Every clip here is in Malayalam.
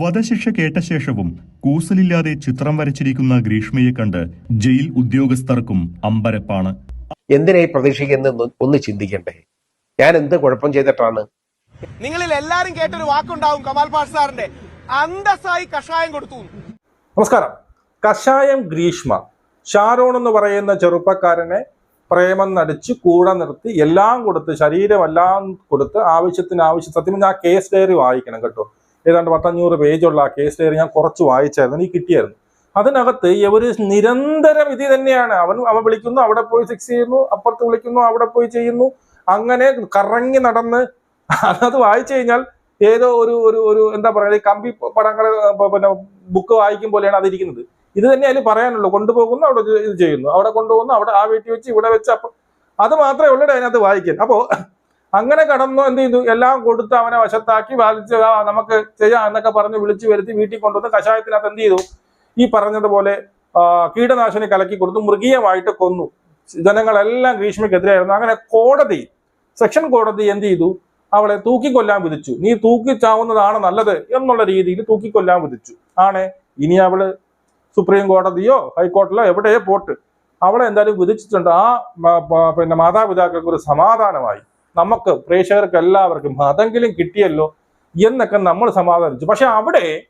വധശിക്ഷ കേട്ട ശേഷവും കൂസലില്ലാതെ ചിത്രം വരച്ചിരിക്കുന്ന ഗ്രീഷ്മയെ കണ്ട് ജയിൽ ഉദ്യോഗസ്ഥർക്കും അമ്പരപ്പാണ്. എന്തിനായി പ്രതീക്ഷിക്കുന്നത് ഒന്ന് ചിന്തിക്കണ്ടേ? ഞാൻ എന്ത് കുഴപ്പം ചെയ്തിട്ടാണ്? നിങ്ങളിൽ എല്ലാരും കേട്ടൊരു വാക്കുണ്ടാവും കമാൽ പാഷ് സാറിന്റെ. അന്തസ്സായി കഷായം കൊടുത്തു. നമസ്കാരം. കഷായം ഗ്രീഷ്മ. ഷാരോൺ എന്ന് പറയുന്ന ചെറുപ്പക്കാരനെ പ്രേമം നടിച്ച് കൂടെ നിർത്തി എല്ലാം കൊടുത്ത് ശരീരമെല്ലാം കൊടുത്ത് ആവശ്യത്തിന് ആവശ്യം സത്യം ഞാൻ ആ കേസ് ഡയറി വായിക്കണം കേട്ടോ. ഏതാണ്ട് പത്തഞ്ഞൂറ് പേജുള്ള ആ കേസ് ഡയറി ഞാൻ കുറച്ച് വായിച്ചായിരുന്നു. എനിക്ക് കിട്ടിയായിരുന്നു. അതിനകത്ത് ഇവർ നിരന്തരം ഇത് തന്നെയാണ്. അവൻ അവൻ വിളിക്കുന്നു അവിടെ പോയി സെക്സ് ചെയ്യുന്നു അപ്പുറത്ത് വിളിക്കുന്നു അവിടെ പോയി ചെയ്യുന്നു. അങ്ങനെ കറങ്ങി നടന്ന് അത് വായിച്ചു കഴിഞ്ഞാൽ ഏതോ ഒരു ഒരു ഒരു എന്താ പറയുക കമ്പി പടങ്ങൾ പിന്നെ ബുക്ക് വായിക്കും പോലെയാണ് അതിരിക്കുന്നത്. ഇത് തന്നെ അതിൽ പറയാനുള്ളൂ. കൊണ്ടുപോകുന്നു അവിടെ ഇത് ചെയ്യുന്നു. അവിടെ കൊണ്ടുപോകുന്നു അവിടെ ആ വീട്ടിൽ വെച്ച് ഇവിടെ വെച്ച് അപ്പം അത് മാത്രമേ ഉള്ളൂ അതിനകത്ത് വായിക്കാൻ. അപ്പോ അങ്ങനെ കടന്നു എന്ത് ചെയ്തു? എല്ലാം കൊടുത്ത് അവനെ വശത്താക്കി ബാധിച്ച് നമുക്ക് ചെയ്യാം എന്നൊക്കെ പറഞ്ഞ് വിളിച്ചു വരുത്തി വീട്ടിൽ കൊണ്ടുവന്ന് കഷായത്തിനകത്ത് എന്ത് ചെയ്തു? ഈ പറഞ്ഞതുപോലെ കീടനാശിനി കലക്കി കൊടുത്തു മൃഗീയമായിട്ട് കൊന്നു. ജനങ്ങളെല്ലാം ഗ്രീഷ്മയ്ക്കെതിരായിരുന്നു അങ്ങനെ കോടതി സെക്ഷൻ കോടതി എന്ത് ചെയ്തു? അവളെ തൂക്കിക്കൊല്ലാൻ വിധിച്ചു. നീ തൂക്കിച്ചാവുന്നതാണ് നല്ലത് എന്നുള്ള രീതിയിൽ തൂക്കിക്കൊല്ലാൻ വിധിച്ചു. ആണ്. ഇനി അവൾ സുപ്രീം കോടതിയോ ഹൈക്കോടതിയോ എവിടെയോ പോട്ട്. അവളെ എന്തായാലും വിധിച്ചിട്ടുണ്ട്. ആ പിന്നെ മാതാപിതാക്കൾക്ക് ഒരു സമാധാനമായി. നമുക്ക് പ്രേക്ഷകർക്ക് എല്ലാവർക്കും അതെങ്കിലും കിട്ടിയല്ലോ എന്നൊക്കെ നമ്മൾ സമാധാനിച്ചു. പക്ഷെ അവിടെ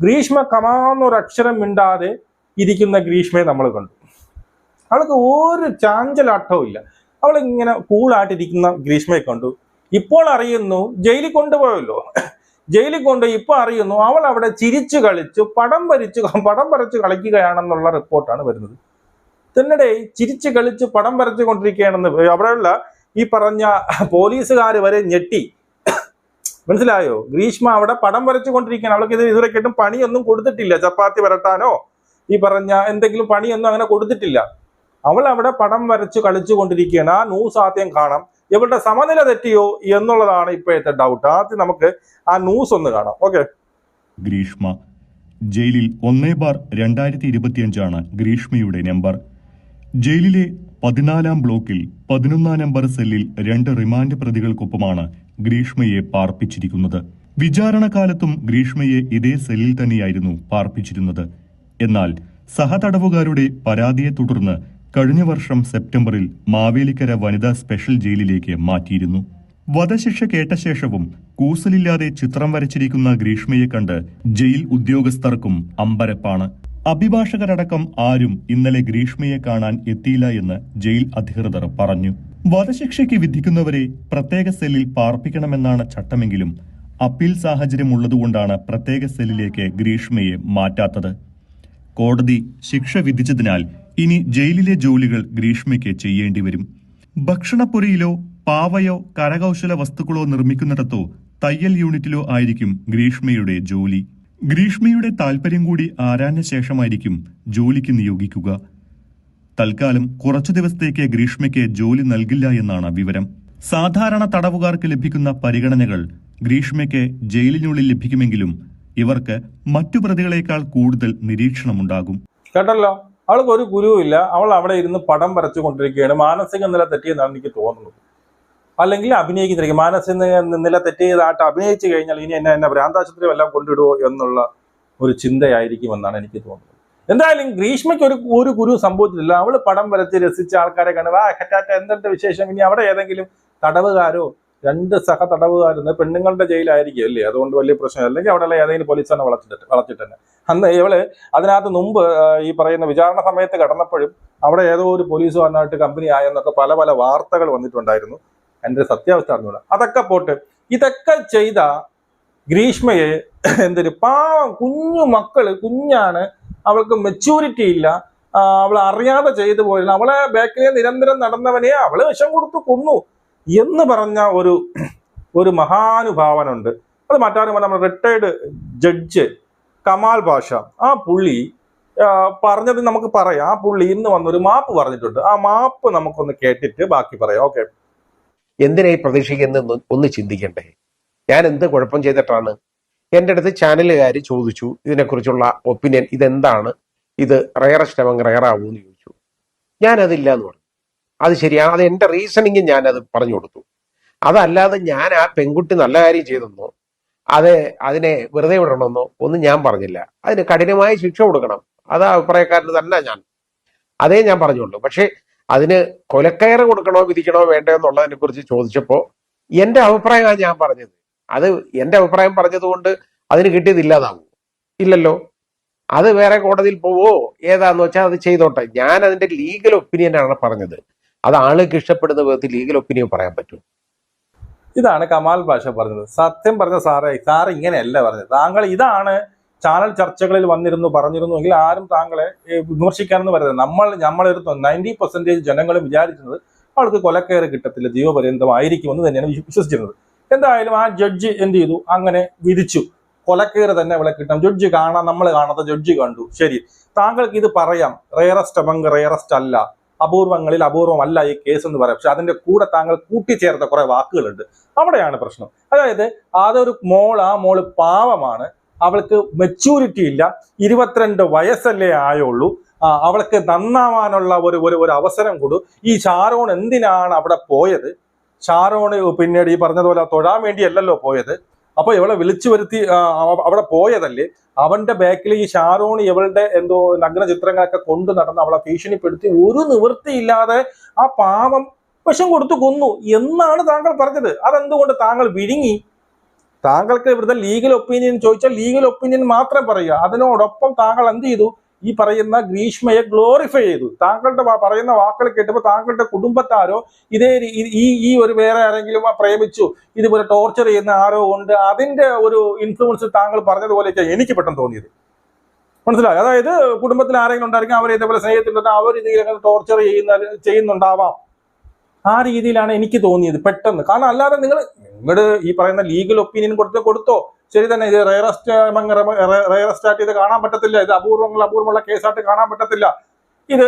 ഗ്രീഷ്മ കമാന്നൊരു അക്ഷരം മിണ്ടാതെ ഇരിക്കുന്ന ഗ്രീഷ്മയെ നമ്മൾ കണ്ടു. അവൾക്ക് ഒരു ചാഞ്ചലാട്ടവും ഇല്ല. അവൾ ഇങ്ങനെ കൂളായിട്ടിരിക്കുന്ന ഗ്രീഷ്മയെ കണ്ടു. ഇപ്പോൾ അറിയുന്നു ജയിലിൽ കൊണ്ടുപോയല്ലോ. ജയിലിൽ കൊണ്ട് ഇപ്പോൾ അറിയുന്നു അവൾ അവിടെ ചിരിച്ചു കളിച്ചു പടം വരച്ചു പടം വരച്ച് കളിക്കുകയാണെന്നുള്ള റിപ്പോർട്ടാണ് വരുന്നത്. തന്നെടേ ചിരിച്ചു കളിച്ച് പടം വരച്ചു കൊണ്ടിരിക്കുകയാണെന്ന് അവിടെയുള്ള ഈ പറഞ്ഞ പോലീസുകാർ വരെ ഞെട്ടി. മനസ്സിലായോ? ഗ്രീഷ്മ അവിടെ പടം വരച്ചു കൊണ്ടിരിക്കുകയാണ് അവൾക്ക് ഇത് ഇതുവരെ കേട്ടും പണിയൊന്നും കൊടുത്തിട്ടില്ല. ചപ്പാത്തി വരട്ടാനോ ഈ പറഞ്ഞ എന്തെങ്കിലും പണിയൊന്നും അങ്ങനെ കൊടുത്തിട്ടില്ല. അവൾ അവിടെ പടം വരച്ച് കളിച്ചു കൊണ്ടിരിക്കുകയാണ് ആ ന്യൂസ് ആദ്യം കാണാം. ഇവളുടെ സമനില തെറ്റിയോ എന്നുള്ളതാണ് ഇപ്പോഴത്തെ ഡൗട്ട് ആദ്യം നമുക്ക് ആ ന്യൂസ് ഒന്ന് കാണാം. ഓക്കെ ഗ്രീഷ്മ ജയിലിൽ ഒന്നേ ബാർ രണ്ടായിരത്തി ഇരുപത്തിയഞ്ചാണ് ഗ്രീഷ്മയുടെ നമ്പർ ജയിലിലെ പതിനാലാം ബ്ലോക്കിൽ പതിനൊന്നാം നമ്പർ സെല്ലിൽ രണ്ട് റിമാൻഡ് പ്രതികൾക്കൊപ്പമാണ് ഗ്രീഷ്മയെ പാർപ്പിച്ചിരിക്കുന്നത്. വിചാരണകാലത്തും ഗ്രീഷ്മയെ ഇതേ സെല്ലിൽ തന്നെയായിരുന്നു പാർപ്പിച്ചിരുന്നത്. എന്നാൽ സഹതടവുകാരുടെ പരാതിയെ തുടർന്ന് കഴിഞ്ഞ വർഷം സെപ്റ്റംബറിൽ മാവേലിക്കര വനിതാ സ്പെഷ്യൽ ജയിലിലേക്ക് മാറ്റിയിരുന്നു. വധശിക്ഷ കേട്ട ശേഷവും കൂസലില്ലാതെ ചിത്രം വരച്ചിരിക്കുന്ന ഗ്രീഷ്മയെ കണ്ട് ജയിൽ ഉദ്യോഗസ്ഥർക്കും അമ്പരപ്പാണ്. അഭിഭാഷകരടക്കം ആരും ഇന്നലെ ഗ്രീഷ്മയെ കാണാൻ എത്തിയില്ല എന്ന് ജയിൽ അധികൃതർ പറഞ്ഞു. വധശിക്ഷയ്ക്ക് വിധിക്കുന്നവരെ പ്രത്യേക സെല്ലിൽ പാർപ്പിക്കണമെന്നാണ് ചട്ടമെങ്കിലും അപ്പീൽ സാഹചര്യം ഉള്ളതുകൊണ്ടാണ് പ്രത്യേക സെല്ലിലേക്ക് ഗ്രീഷ്മയെ മാറ്റാത്തത്. കോടതി ശിക്ഷ വിധിച്ചതിനാൽ ഇനി ജയിലിലെ ജോലികൾ ഗ്രീഷ്മയ്ക്ക് ചെയ്യേണ്ടി വരും ഭക്ഷണപ്പുരയിലോ പാവയോ കരകൗശല വസ്തുക്കളോ നിർമ്മിക്കുന്നിടത്തോ തയ്യൽ യൂണിറ്റിലോ ആയിരിക്കും ഗ്രീഷ്മയുടെ ജോലി. ഗ്രീഷ്മയുടെ താൽപര്യം കൂടി ആരാഞ്ഞ ശേഷമായിരിക്കും ജോലിക്ക് നിയോഗിക്കുക. തൽക്കാലം കുറച്ചു ദിവസത്തേക്ക് ഗ്രീഷ്മയ്ക്ക് ജോലി നൽകില്ല എന്നാണ് വിവരം. സാധാരണ തടവുകാർക്ക് ലഭിക്കുന്ന പരിഗണനകൾ ഗ്രീഷ്മയ്ക്ക് ജയിലിനുള്ളിൽ ലഭിക്കുമെങ്കിലും ഇവർക്ക് മറ്റു പ്രതികളേക്കാൾ കൂടുതൽ നിരീക്ഷണമുണ്ടാകും. കേട്ടല്ലോ? അവൾക്ക് ഒരു ഗുരുവില്ല അവൾ അവിടെ ഇരുന്ന് പടം വരച്ചു കൊണ്ടിരിക്കുകയാണ് മാനസിക നില തെറ്റിയെന്നാണ് എനിക്ക് തോന്നുന്നത്. അല്ലെങ്കിൽ അഭിനയിക്കുന്നിരിക്കും മാനസിക നില തെറ്റിയതായിട്ട് അഭിനയിച്ചു കഴിഞ്ഞാൽ ഇനി എന്നെ എന്നെ ഭ്രാന്താശുപത്രി വല്ലതും കൊണ്ടിടുമോ എന്നുള്ള ഒരു ചിന്തയായിരിക്കും എന്നാണ് എനിക്ക് തോന്നുന്നത്. എന്തായാലും ഗ്രീഷ്മയ്ക്ക് ഒരു ഒരു ഗുരു സംഭവിച്ചിട്ടില്ല. അവൾ പടം വരച്ച് രസിച്ച ആൾക്കാരെ കാണുക ആ ഹറ്റാറ്റ എന്തുണ്ട് വിശേഷം? ഇനി അവിടെ ഏതെങ്കിലും തടവുകാരോ രണ്ട് സഹ തടവുകാരുന്ന് പെണ്ണുങ്ങളുടെ ജയിലായിരിക്കും അല്ലേ? അതുകൊണ്ട് വലിയ പ്രശ്നം അല്ലെങ്കിൽ അവിടെ ഏതെങ്കിലും പോലീസാണ് വളച്ചിട്ട് വളച്ചിട്ട് അന്ന് ഇവൾ അതിനകത്ത് മുമ്പ് ഈ പറയുന്ന വിചാരണ സമയത്ത് കടന്നപ്പോഴും അവിടെ ഏതോ ഒരു പോലീസ് വന്നായിട്ട് കമ്പനി ആയെന്നൊക്കെ പല പല വാർത്തകൾ വന്നിട്ടുണ്ടായിരുന്നു. എന്റെ സത്യാവസ്ഥ അറിഞ്ഞൂടാ അതൊക്കെ പോട്ട്. ഇതൊക്കെ ചെയ്ത ഗ്രീഷ്മയെ എന്തൊരു പാവം കുഞ്ഞു മക്കൾ കുഞ്ഞാണ് അവൾക്ക് മെച്യൂരിറ്റി ഇല്ല. അവൾ അറിയാതെ ചെയ്തു പോയിരുന്നു അവളെ ബാക്കിലെ നിരന്തരം നടന്നവനെ അവൾ വിഷം കൊടുത്തു കൊന്നു എന്ന് പറഞ്ഞ ഒരു ഒരു മഹാനുഭാവനുണ്ട്. അത് മറ്റാരും നമ്മുടെ റിട്ടയർഡ് ജഡ്ജ് കമാൽ ഭാഷ ആ പുള്ളി പറഞ്ഞത് നമുക്ക് പറയാം. ആ പുള്ളി ഇന്ന് വന്നൊരു മാപ്പ് പറഞ്ഞിട്ടുണ്ട്. ആ മാപ്പ് നമുക്കൊന്ന് കേട്ടിട്ട് ബാക്കി പറയാം. ഓക്കെ എന്തിനായി പ്രതീക്ഷിക്കുന്നത് ഒന്ന് ചിന്തിക്കണ്ടേ? ഞാൻ എന്ത് കുഴപ്പം ചെയ്തിട്ടാണ്? എന്റെ അടുത്ത് ചാനലുകാർ ചോദിച്ചു ഇതിനെക്കുറിച്ചുള്ള ഒപ്പീനിയൻ ഇതെന്താണ്? ഇത് റയറസ്റ്റ് ആവെങ്കിൽ റയറാവൂ എന്ന് ചോദിച്ചു. ഞാനതില്ല എന്ന് പറഞ്ഞു. അത് ശരിയാണ് അത് എന്റെ റീസണിങ് ഞാനത് പറഞ്ഞു കൊടുത്തു. അതല്ലാതെ ഞാൻ ആ പെൺകുട്ടി നല്ല കാര്യം ചെയ്തെന്നോ അത് അതിനെ വെറുതെ വിടണമെന്നോ ഒന്നും ഞാൻ പറഞ്ഞില്ല. അതിന് കഠിനമായ ശിക്ഷ കൊടുക്കണം. അത് അഭിപ്രായക്കാരന് തന്നെ ഞാൻ. അതേ ഞാൻ പറഞ്ഞുള്ളൂ. പക്ഷേ അതിന് കൊലക്കയറ് കൊടുക്കണോ വിധിക്കണോ വേണ്ടോ എന്നുള്ളതിനെ കുറിച്ച് ചോദിച്ചപ്പോ എന്റെ അഭിപ്രായമാണ് ഞാൻ പറഞ്ഞത്. അത് എന്റെ അഭിപ്രായം പറഞ്ഞതുകൊണ്ട് അതിന് കിട്ടിയത് ഇല്ലാതാവും. ഇല്ലല്ലോ. അത് വേറെ കോടതിയിൽ പോവോ? ഏതാന്ന് വെച്ചാൽ അത് ചെയ്തോട്ടെ. ഞാൻ അതിന്റെ ലീഗൽ ഒപ്പീനിയൻ ആണ് പറഞ്ഞത്. അത് ആൾക്ക് ഇഷ്ടപ്പെടുന്ന വിധത്തിൽ ലീഗൽ ഒപ്പീനിയൻ പറയാൻ പറ്റും. ഇതാണ് കമാൽ ഭാഷ പറഞ്ഞത്. സത്യം പറഞ്ഞ സാറേ സാർ ഇങ്ങനെയല്ല പറഞ്ഞത്. താങ്കൾ ഇതാണ് ചാനൽ ചർച്ചകളിൽ വന്നിരുന്നു പറഞ്ഞിരുന്നു. എങ്കിൽ ആരും താങ്കളെ വിമർശിക്കാനെന്ന് പറയുന്നത് നമ്മൾ നമ്മളെടുത്ത് നയന്റി പെർസെന്റേജ് ജനങ്ങൾ വിചാരിക്കുന്നത് അവൾക്ക് കൊലക്കയറ് കിട്ടത്തില്ല ജീവപര്യന്തമായിരിക്കുമെന്ന് തന്നെയാണ് വിശ്വസിച്ചിരുന്നത്. എന്തായാലും ആ ജഡ്ജ് എന്ത് ചെയ്തു? അങ്ങനെ വിധിച്ചു. കൊലക്കയറി തന്നെ അവളെ കിട്ടാം ജഡ്ജ് കാണാം നമ്മൾ കാണാത്ത ജഡ്ജ് കണ്ടു. ശരി. താങ്കൾക്ക് ഇത് പറയാം. റെയറസ്റ്റ് അമംഗ് റെയറസ്റ്റ് അല്ല. അപൂർവങ്ങളിൽ അപൂർവമല്ല ഈ കേസ് എന്ന് പറയാം. പക്ഷെ അതിന്റെ കൂടെ താങ്കൾ കൂട്ടിച്ചേർത്ത കുറെ വാക്കുകളുണ്ട്. അവിടെയാണ് പ്രശ്നം. അതായത് അതൊരു മോൾ ആ മോൾ പാവമാണ്. അവൾക്ക് മെച്യൂരിറ്റി ഇല്ല. ഇരുപത്തിരണ്ട് വയസ്സല്ലേ ആയുള്ളൂ. അവൾക്ക് നന്നാവാനുള്ള ഒരു ഒരു ഒരു അവസരം കൊടു. ഈ ഷാരോൺ എന്തിനാണ് അവിടെ പോയത്? ഷാരോണ് പിന്നീട് ഈ പറഞ്ഞതുപോലെ തൊഴാൻ വേണ്ടിയല്ലല്ലോ പോയത്. അപ്പൊ ഇവളെ വിളിച്ചു വരുത്തി അവിടെ പോയതല്ലേ. അവന്റെ ബാക്കിൽ ഈ ഷാറോൺ ഇവളുടെ എന്തോ നഗ്ന ചിത്രങ്ങളൊക്കെ കൊണ്ടു നടന്ന് അവളെ ഭീഷണിപ്പെടുത്തി. ഒരു നിവൃത്തിയില്ലാതെ ആ പാവം വിഷം കൊടുത്തു കൊന്നു. എന്നാണ് താങ്കൾ പറഞ്ഞത്. അതെന്തുകൊണ്ട് താങ്കൾ വിഴുങ്ങി? താങ്കൾക്ക് ഇവിടുത്തെ ലീഗൽ ഒപ്പീനിയൻ ചോദിച്ചാൽ ലീഗൽ ഒപ്പീനിയൻ മാത്രം പറയുക. അതിനോടൊപ്പം താങ്കൾ എന്ത് ചെയ്തു? ഈ പറയുന്ന ഗ്രീഷ്മയെ ഗ്ലോറിഫൈ ചെയ്തു. താങ്കളുടെ പറയുന്ന വാക്കുകൾ കേട്ടപ്പോൾ താങ്കളുടെ കുടുംബത്താരോ ഇതേ ഈ- ഈ ഒരു വേറെ ആരെങ്കിലും പ്രേമിച്ചു ഇതുപോലെ ടോർച്ചർ ചെയ്യുന്ന ആരോ ഉണ്ട് അതിന്റെ ഒരു ഇൻഫ്ലുവൻസ് താങ്കൾ പറഞ്ഞതുപോലെയൊക്കെ എനിക്ക് പെട്ടെന്ന് തോന്നിയത്. മനസ്സിലായി? അതായത് കുടുംബത്തിൽ ആരെങ്കിലും ഉണ്ടായിരിക്കും അവർ ഇതേപോലെ സ്നേഹത്തിലുണ്ട് അവർ ഇതിലൊക്കെ ടോർച്ചർ ചെയ്യുന്ന ചെയ്യുന്നുണ്ടാവാം. ആ രീതിയിലാണ് എനിക്ക് തോന്നിയത് പെട്ടെന്ന്. കാരണം അല്ലാതെ നിങ്ങൾ നിങ്ങൾ ഈ പറയുന്ന ലീഗൽ ഒപ്പീനിയൻ കൊടുത്ത് കൊടുത്തോ? ശരി തന്നെ ഇത് റയറസ്റ്റ് റയറസ്റ്റായിട്ട് ഇത് കാണാൻ പറ്റത്തില്ല. ഇത് അപൂർവങ്ങൾ അപൂർവമുള്ള കേസായിട്ട് കാണാൻ പറ്റത്തില്ല. ഇത്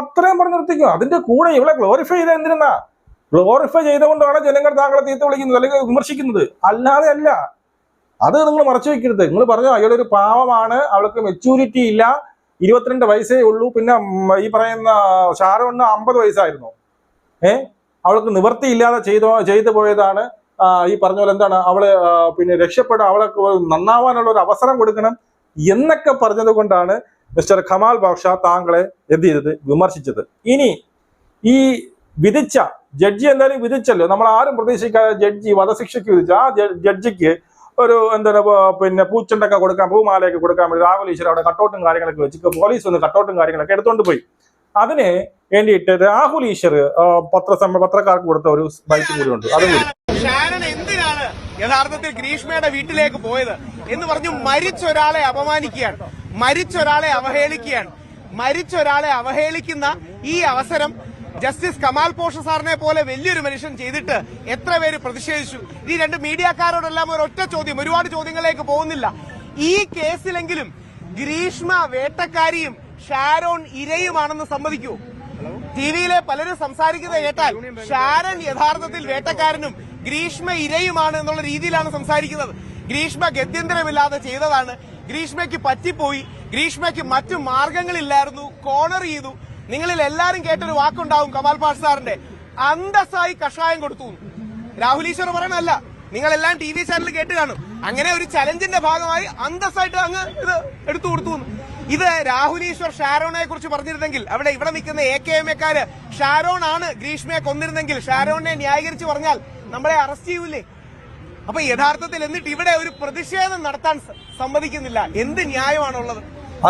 അത്രയും പറഞ്ഞു നിർത്തിക്കും. അതിന്റെ കൂടെ ഇവിടെ ഗ്ലോറിഫൈ ചെയ്ത എന്തിനാ? ഗ്ലോറിഫൈ ചെയ്തുകൊണ്ടാണ് ജനങ്ങൾ താങ്കളെ തീർത്ത് വിളിക്കുന്നത് അല്ലെങ്കിൽ വിമർശിക്കുന്നത്. അല്ലാതെ അല്ല. അത് നിങ്ങൾ മറച്ചു വെക്കരുത്. നിങ്ങൾ പറഞ്ഞു ഒരു പാവമാണ് അവൾക്ക് മെച്യൂരിറ്റി ഇല്ല. ഇരുപത്തിരണ്ട് വയസ്സേ ഉള്ളൂ. പിന്നെ ഈ പറയുന്ന ഷാരോണ് അമ്പത് വയസ്സായിരുന്നു. ഏഹ് അവൾക്ക് നിവൃത്തിയില്ലാതെ ചെയ്തോ ചെയ്തു പോയതാണ്. ഈ പറഞ്ഞ പോലെ എന്താണ് അവളെ പിന്നെ രക്ഷപ്പെടാൻ അവളെ നന്നാവാനുള്ള ഒരു അവസരം കൊടുക്കണം എന്നൊക്കെ പറഞ്ഞത് കൊണ്ടാണ് മിസ്റ്റർ ഖമാൽ ബാഷ താങ്കളെ എന്ത് ചെയ്തത്? വിമർശിച്ചത്. ഇനി ഈ വിധിച്ച ജഡ്ജി എന്തായാലും വിധിച്ചല്ലോ. നമ്മൾ ആരും പ്രതീക്ഷിക്കാതെ ജഡ്ജി വധശിക്ഷയ്ക്ക് വിധിച്ച. ആ ജഡ്ജിക്ക് ഒരു എന്താണ് പിന്നെ പൂച്ചണ്ടൊക്കെ കൊടുക്കാൻ പൂമാലയൊക്കെ കൊടുക്കാൻ വേണ്ടി രാഹുൽ ഈശ്വർ അവിടെ കട്ടൗട്ടും കാര്യങ്ങളൊക്കെ വെച്ച് പോലീസ് വന്ന് കട്ടൗട്ടും കാര്യങ്ങളൊക്കെ എടുത്തോണ്ട് പോയി. അതിന് വേണ്ടിയിട്ട് രാഹുൽ ഈശ്വർ പത്രസമ്മ പത്രക്കാർക്ക് കൊടുത്ത ഒരു ബൈക്ക് കൂടി ഉണ്ട്. അതും ഷാരൻ എന്തിനാണ് യഥാർത്ഥത്തിൽ ഗ്രീഷ്മയുടെ വീട്ടിലേക്ക് പോയത് എന്ന് പറഞ്ഞു മരിച്ച ഒരാളെ അപമാനിക്കുകയാണ്. മരിച്ച ഒരാളെ അവഹേളിക്കുകയാണ്. മരിച്ച ഒരാളെ അവഹേളിക്കുന്ന ഈ അവസരം ജസ്റ്റിസ് കമാൽ പോഷ സാറിനെ പോലെ വലിയൊരു മനുഷ്യൻ ചെയ്തിട്ട് എത്ര പേര് പ്രതിഷേധിച്ചു? ഈ രണ്ട് മീഡിയക്കാരോടെല്ലാം ഒരു ഒറ്റ ചോദ്യം ഒരുപാട് ചോദ്യങ്ങളിലേക്ക് പോകുന്നില്ല. ഈ കേസിലെങ്കിലും ഗ്രീഷ്മ വേട്ടക്കാരിയും ഷാരോൺ ഇരയുമാണെന്ന് സമ്മതിക്കൂ. ടി വിയിലെ പലരും സംസാരിക്കുന്നത് കേട്ടാൽ ഷാരൻ യഥാർത്ഥത്തിൽ വേട്ടക്കാരനും ഗ്രീഷ്മ ഇരയുമാണ് എന്നുള്ള രീതിയിലാണ് സംസാരിക്കുന്നത്. ഗ്രീഷ്മ ഗത്യന്തരമില്ലാതെ ചെയ്തതാണ്. ഗ്രീഷ്മയ്ക്ക് പറ്റിപ്പോയി. ഗ്രീഷ്മയ്ക്ക് മറ്റു മാർഗങ്ങളില്ലായിരുന്നു. കോർണർ ചെയ്തു. നിങ്ങളിൽ എല്ലാരും കേട്ടൊരു വാക്കുണ്ടാവും കമാൽ പാഷ് സാറിന്റെ. അന്തസ്സായി കഷായം കൊടുത്തു. രാഹുൽ ഈശ്വർ പറയണല്ല നിങ്ങളെല്ലാം ടി വി ചാനൽ കേട്ട് കാണും. അങ്ങനെ ഒരു ചലഞ്ചിന്റെ ഭാഗമായി അന്തസ്സായിട്ട് അങ്ങ് ഇത് എടുത്തു കൊടുത്തു. ഇത് രാഹുൽ ഈശ്വർ ഷാരോണെ കുറിച്ച് പറഞ്ഞിരുന്നെങ്കിൽ അവിടെ ഇവിടെ നിൽക്കുന്ന എ കെ എം എക്കാര് ഷാരോൺ ആണ് ഗ്രീഷ്മയെ കൊന്നിരുന്നെങ്കിൽ ഷാരോണിനെ ന്യായീകരിച്ച് പറഞ്ഞാൽ നമ്മളെ അറസ്റ്റ് ചെയ്യൂലേ? അപ്പൊ യഥാർത്ഥത്തിൽ എന്നിട്ട് ഇവിടെ ഒരു പ്രതിഷേധം നടത്താൻ സമ്മതിക്കുന്നില്ല. എന്ത് ന്യായമാണുള്ളത്?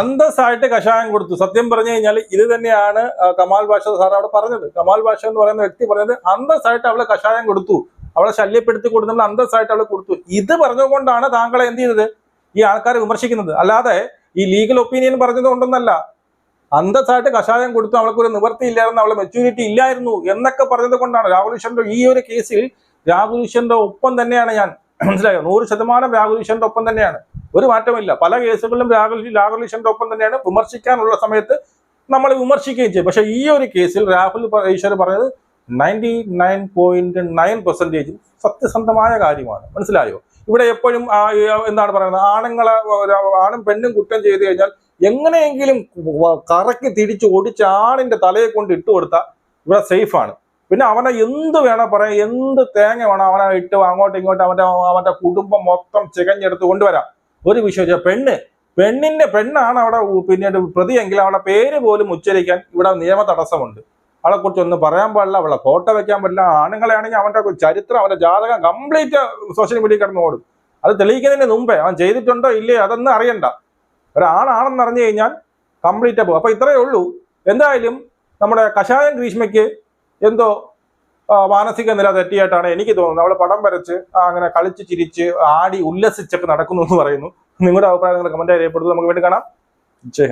അന്തസ്സായിട്ട് കഷായം കൊടുത്തു. സത്യം പറഞ്ഞു കഴിഞ്ഞാൽ ഇത് തന്നെയാണ് കമാൽ ഭാഷ സാർ അവിടെ പറഞ്ഞത്. കമാൽ ഭാഷ എന്ന് പറയുന്ന വ്യക്തി പറഞ്ഞത് അന്തസ്സായിട്ട് അവളെ കഷായം കൊടുത്തു. അവളെ ശല്യപ്പെടുത്തി കൊടുത്തുള്ള അന്തസ്സായിട്ട് അവളെ കൊടുത്തു. ഇത് പറഞ്ഞുകൊണ്ടാണ് താങ്കളെ എന്ത് ചെയ്തത്? ഈ ആൾക്കാരെ വിമർശിക്കുന്നത്. അല്ലാതെ ഈ ലീഗൽ ഒപ്പീനിയൻ പറഞ്ഞത് കൊണ്ടൊന്നല്ല അന്തസ്സായിട്ട് കഷായം കൊടുത്തു. അവൾക്ക് ഒരു നിവൃത്തി ഇല്ലായിരുന്നു അവളെ മെച്യൂരിറ്റി ഇല്ലായിരുന്നു എന്നൊക്കെ പറഞ്ഞത് കൊണ്ടാണ് രാഹുൽ ഈ ഒരു കേസിൽ രാഹുൽ ഈശ്വരന്റെ ഒപ്പം തന്നെയാണ് ഞാൻ. മനസ്സിലായോ? നൂറ് ശതമാനം രാഹുൽ ഈശ്വരന്റെ ഒപ്പം തന്നെയാണ്. ഒരു മാറ്റമില്ല. പല കേസുകളിലും രാഹുൽ ഈശ്വരന്റെ ഒപ്പം തന്നെയാണ് വിമർശിക്കാനുള്ള സമയത്ത് നമ്മൾ വിമർശിക്കുകയും ചെയ്യും. പക്ഷെ ഈ ഒരു കേസിൽ രാഹുൽ ഈശ്വരൻ പറഞ്ഞത് നയന്റി നയൻ പോയിന്റ് നയൻ സത്യസന്ധമായ കാര്യമാണ്. മനസ്സിലായോ? ഇവിടെ എപ്പോഴും എന്താണ് പറയുന്നത്? ആണുങ്ങളെ ആണും പെണ്ണും കുറ്റം ചെയ്തു കഴിഞ്ഞാൽ എങ്ങനെയെങ്കിലും കറക്കി തിരിച്ച് ഓടിച്ച് ആണിന്റെ തലയെ കൊണ്ട് ഇട്ടുകൊടുത്താൽ ഇവിടെ സേഫാണ്. പിന്നെ അവനെ എന്ത് വേണോ പറയാം. എന്ത് തേങ്ങ വേണോ അവനെ ഇട്ട് അങ്ങോട്ടും ഇങ്ങോട്ടും അവന്റെ അവന്റെ കുടുംബം മൊത്തം ചികഞ്ഞെടുത്ത് കൊണ്ടുവരാം. ഒരു വിഷയം പെണ്ണ് പെണ്ണിന്റെ പെണ്ണാണ് അവിടെ പിന്നീട് പ്രതിയെങ്കിൽ അവളുടെ പേര് പോലും ഉച്ചരിക്കാൻ ഇവിടെ നിയമ തടസ്സമുണ്ട് അവളെ കുറിച്ച് ഒന്നും പറയാൻ പാടില്ല അവളെ ഫോട്ടോ വെക്കാൻ പറ്റില്ല. ആണുങ്ങളെയാണെങ്കിൽ അവന്റെ ചരിത്രം അവന്റെ ജാതകം കംപ്ലീറ്റ് സോഷ്യൽ മീഡിയ കിടന്ന് ഓടും. അത് തെളിയിക്കുന്നതിന് മുമ്പേ അവൻ ചെയ്തിട്ടുണ്ടോ ഇല്ലേ അതൊന്നും അറിയണ്ട. ഒരാണാണെന്ന് അറിഞ്ഞു കഴിഞ്ഞാൽ കംപ്ലീറ്റ് പോകും. അപ്പൊ ഇത്രയേ ഉള്ളൂ. എന്തായാലും നമ്മുടെ കഷായം ഗ്രീഷ്മയ്ക്ക് എന്തോ മാനസിക നില തെറ്റിയായിട്ടാണ് എനിക്ക് തോന്നുന്നത്. അവൾ പടം വരച്ച് അങ്ങനെ കളിച്ച് ചിരിച്ച് ആടി ഉല്ലസിച്ചൊക്കെ നടക്കുന്നു എന്ന് പറയുന്നു. നിങ്ങളുടെ അഭിപ്രായം നിങ്ങൾ കമന്റ് അറിയപ്പെടുന്നത് നമുക്ക് വേണ്ടി കാണാം. ജയ്